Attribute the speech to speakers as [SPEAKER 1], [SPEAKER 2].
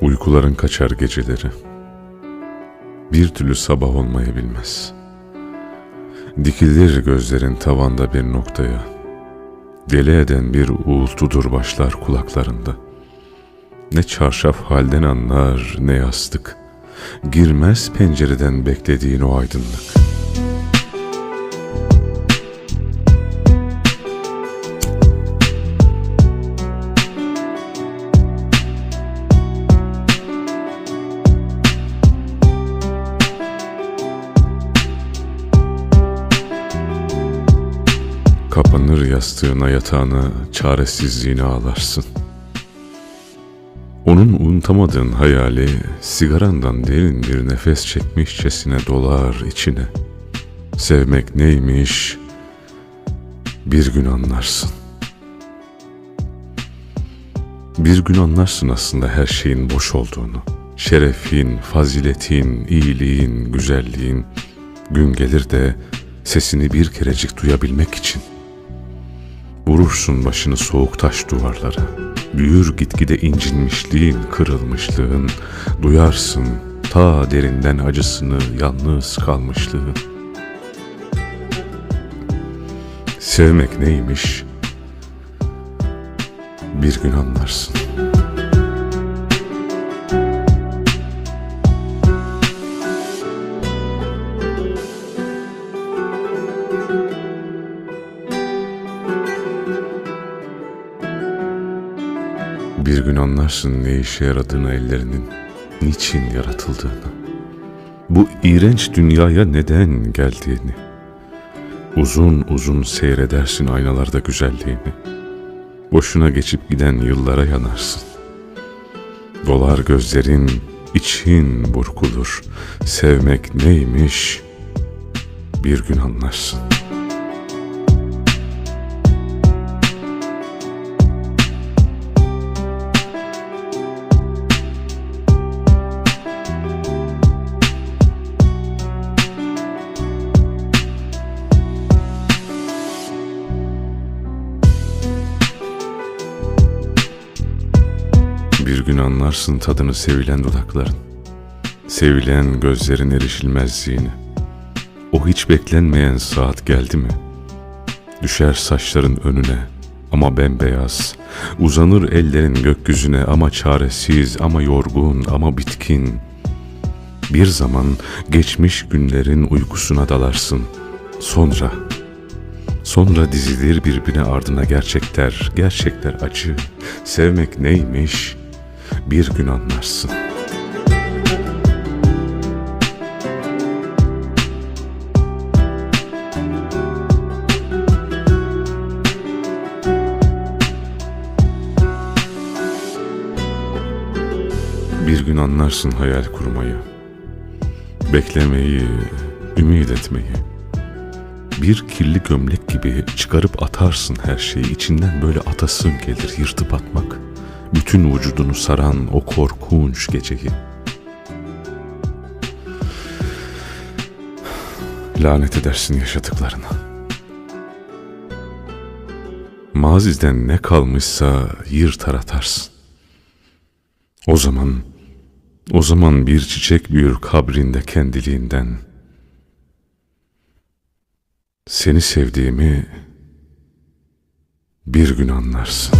[SPEAKER 1] Uykuların kaçar geceleri. Bir türlü sabah olmayı bilmez. Dikilir gözlerin tavanda bir noktaya. Deli eden bir uğultudur başlar kulaklarında. Ne çarşaf halden anlar ne yastık. Girmez pencereden beklediğin o aydınlık. Yastığına yatağına çaresizliğini ağlarsın. Onun unutamadığın hayali sigarandan derin bir nefes çekmişçesine dolar içine. Sevmek neymiş bir gün anlarsın. Bir gün anlarsın aslında her şeyin boş olduğunu. Şerefin, faziletin, iyiliğin, güzelliğin gün gelir de sesini bir kerecik duyabilmek için. Vurursun başını soğuk taş duvarlara. Büyür gitgide incinmişliğin, kırılmışlığın. Duyarsın ta derinden acısını, yalnız kalmışlığın. Sevmek neymiş? Bir gün anlarsın. Bir gün anlarsın ne işe yaradığını ellerinin, niçin yaratıldığını. Bu iğrenç dünyaya neden geldiğini. Uzun uzun seyredersin aynalarda güzelliğini. Boşuna geçip giden yıllara yanarsın. Dolar gözlerin, için burkulur. Sevmek neymiş bir gün anlarsın. Bir gün anlarsın tadını sevilen dudakların. Sevilen gözlerin erişilmezliğini. O hiç beklenmeyen saat geldi mi? Düşer saçların önüne ama bembeyaz. Uzanır ellerin gökyüzüne ama çaresiz, ama yorgun, ama bitkin. Bir zaman geçmiş günlerin uykusuna dalarsın. Sonra Sonra dizilir birbirine ardına gerçekler, gerçekler acı. Sevmek neymiş bir gün anlarsın. Bir gün anlarsın hayal kurmayı, beklemeyi, ümit etmeyi. Bir kirli gömlek gibi çıkarıp atarsın her şeyi. İçinden böyle atasın gelir yırtıp atmak. Bütün vücudunu saran o korkunç geceyi. Lanet edersin yaşadıklarına. Maziden ne kalmışsa yırtar atarsın. O zaman, o zaman bir çiçek büyür kabrinde kendiliğinden.'' Seni sevdiğimi bir gün anlarsın.